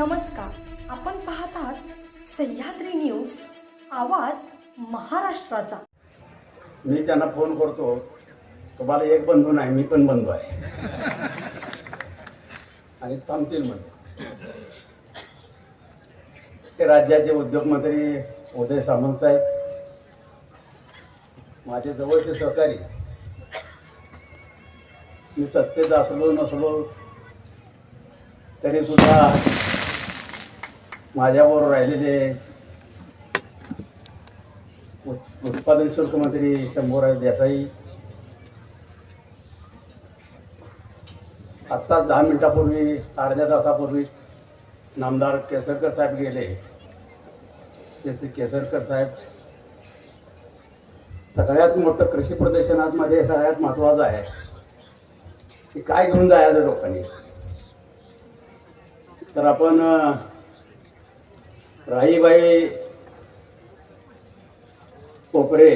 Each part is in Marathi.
नमस्कार. आपण पाहत आहात सह्याद्री न्यूज आवाज महाराष्ट्राचा. मी त्यांना फोन करतो तुम्हाला एक बंधू नाही मी पण बंधू आहे. आणि थांबतील म्हणजे ते राज्याचे उद्योगमंत्री उदय सामंत आहेत. माझे जवळचे सहकारी. मी सत्तेत असलो नसलो तरी सुद्धा माझ्याबरोबर राहिलेले उत्पादन शुल्क मंत्री शंभूराज देसाई. आत्ताच दहा मिनिटापूर्वी अर्ध्या तासापूर्वी नामदार केसरकर साहेब गेले. त्याचे केसरकर साहेब. सगळ्यात मोठं कृषी प्रदर्शनात आज सगळ्यात महत्वाचं आहे की काय घेऊन जायचं लोकांनी. तर आपण राईबाई कोपरे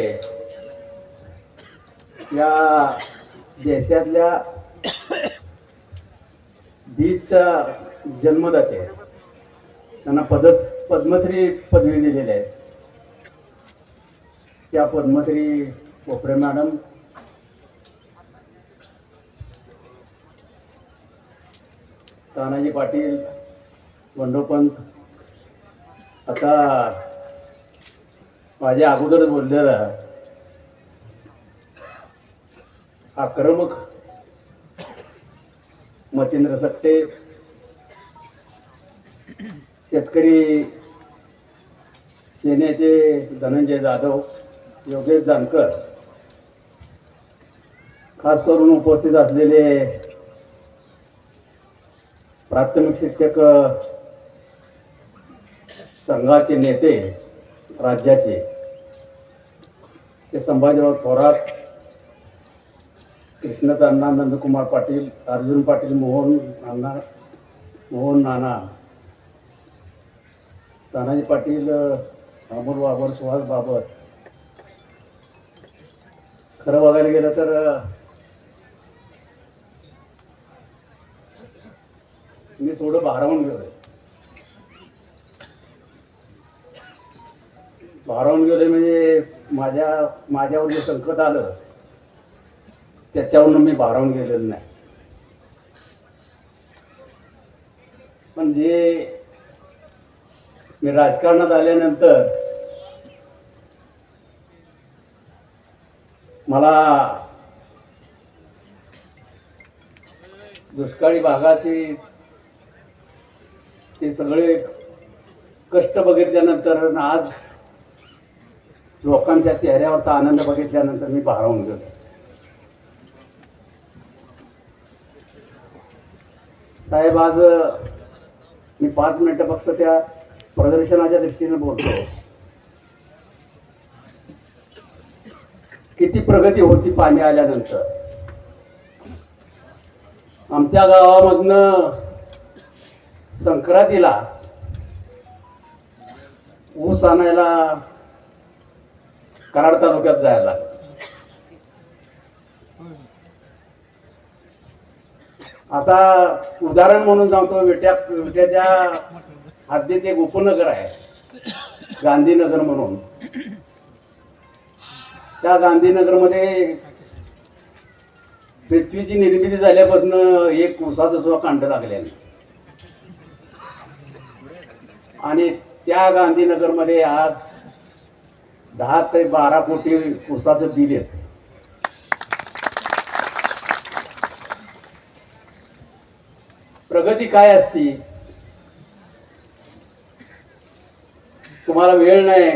या देशातल्या बीजचा जन्मदाते त्यांना पद पद्मश्री पदवी दिलेली आहे. त्या पद्मश्री कोपरे मॅडम तानाजी पाटील बंडोपंत आता माझ्या अगोदर बोललेला आक्रमक मतेंद्र सट्टे शेतकरी सेनेचे धनंजय जाधव योगेश जानकर खास करून उपस्थित असलेले प्राथमिक शिक्षक संघाचे नेते राज्याचे ते संभाजीराव थोरात कृष्णतांना नंदकुमार पाटील अर्जुन पाटील मोहन नाना मोहन नाना तानाजी पाटील अमोल बाबर सुहास बाबर. खरं बघायला गेलं तर मी थोडं भारावून गेलोय. भारावून गेले म्हणजे माझ्या माझ्यावर जे संकट आलं त्याच्यावरून मी भारावून गेलेलो नाही. पण जे मी राजकारणात आल्यानंतर मला दुष्काळी भागाची ते सगळे कष्ट बघितल्यानंतर आज लोकांच्या चेहऱ्यावरचा आनंद बघितल्यानंतर मी भारावून गेलो. साहेब आज मी पाच मिनिटं फक्त त्या प्रदर्शनाच्या दृष्टीने बोलतो. किती प्रगती होती पाणी आल्यानंतर. आमच्या गावामधनं संक्रांतीला ऊस आणायला कराड तालुक्यात जायला. आता उदाहरण म्हणून सांगतो विट्या विट्याच्या हद्दीत एक उपनगर आहे गांधीनगर म्हणून. त्या गांधीनगरमध्ये पृथ्वीची निर्मिती झाल्यापासून एक उसाचं सुद्धा कांड लागले आणि त्या गांधीनगरमध्ये आज दहा ते बारा कोटी उसाचं बिल येत. प्रगती काय असती? तुम्हाला वेळ नाही.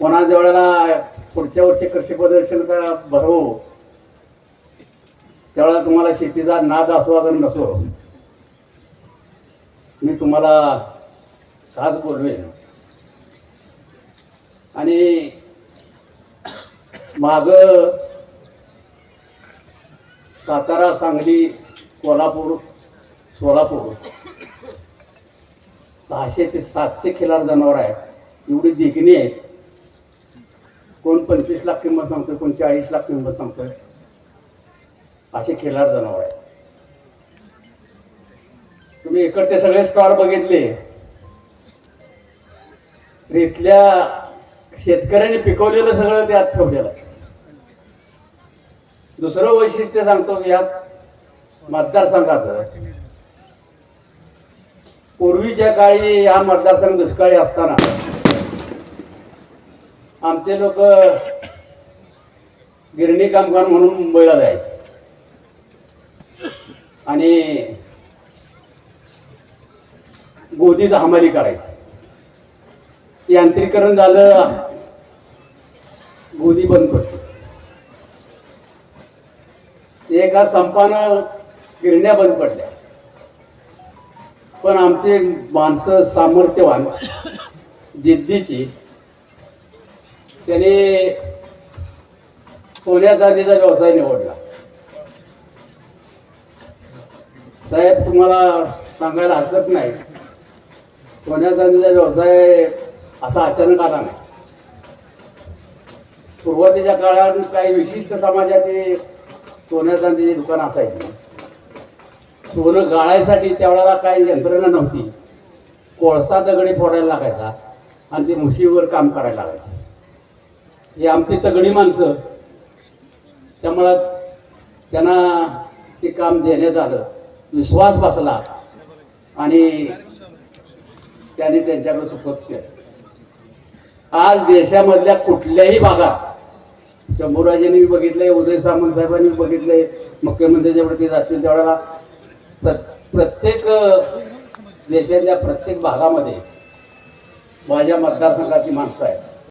कोणाच्या वेळेला पुढच्या वर्षी कृषी प्रदर्शन का भरवू. त्यावेळेला तुम्हाला शेतीचा नाद असो नसो. मी तुम्हाला खास बोलवेन. आणि माग सातारा सांगली कोल्हापूर सोलापूर सहाशे ते सातशे खिलार जनावर आहेत. एवढी देखणी आहेत. कोण पंचवीस लाख किंमत सांगतोय कोण चाळीस लाख किंमत सांगतोय. असे खिलार जनावर आहेत. तुम्ही इकडचे सगळे स्टॉल बघितले. तर इथल्या शेतकऱ्यांनी पिकवलेलं सगळं त्यात ठेवलेलं. दुसरं वैशिष्ट्य सांगतो की यात. मतदारसंघाचं पूर्वीच्या काळी हा मतदारसंघ दुष्काळी असताना आमचे लोक गिरणी कामगार म्हणून मुंबईला जायचे. आणि गोदीत हमाली करायची. यांत्रिकरण झालं. गोदी बंद पडली एका संपानं गिरण्या बंद पडल्या. पण आमचे माणसं सामर्थ्यवान जिद्दीची त्याने सोन्या चांदीचा व्यवसाय निवडला. साहेब तुम्हाला सांगायला हरकत नाही. सोन्या चांदीचा व्यवसाय असा अचानक आला नाही. सुरुवातीच्या काळात काही विशिष्ट समाजाचे सोन्या चांदीची दुकान असायचे. सोनं गाळायसाठी त्यावेळेला काही यंत्रणा नव्हती. कोळसा दगडी फोडायला लागायचा आणि ते मुशीवर काम करायला लागायचं. हे आमची तगडी माणसं त्यामुळं त्यांना ते काम देण्यात आलं. विश्वास बसला आणि त्यांनी त्यांच्याकडे सुपत केलं. आज देशामधल्या कुठल्याही भागात शंभूराजेंनी बघितलंय उदय सामंत साहेबांनी बघितलंय मुख्यमंत्री जेवढे ते जातील त्यावेळेला. प्र प्रत्येक देशातल्या प्रत्येक भागामध्ये माझ्या मतदारसंघाची माणसं आहेत.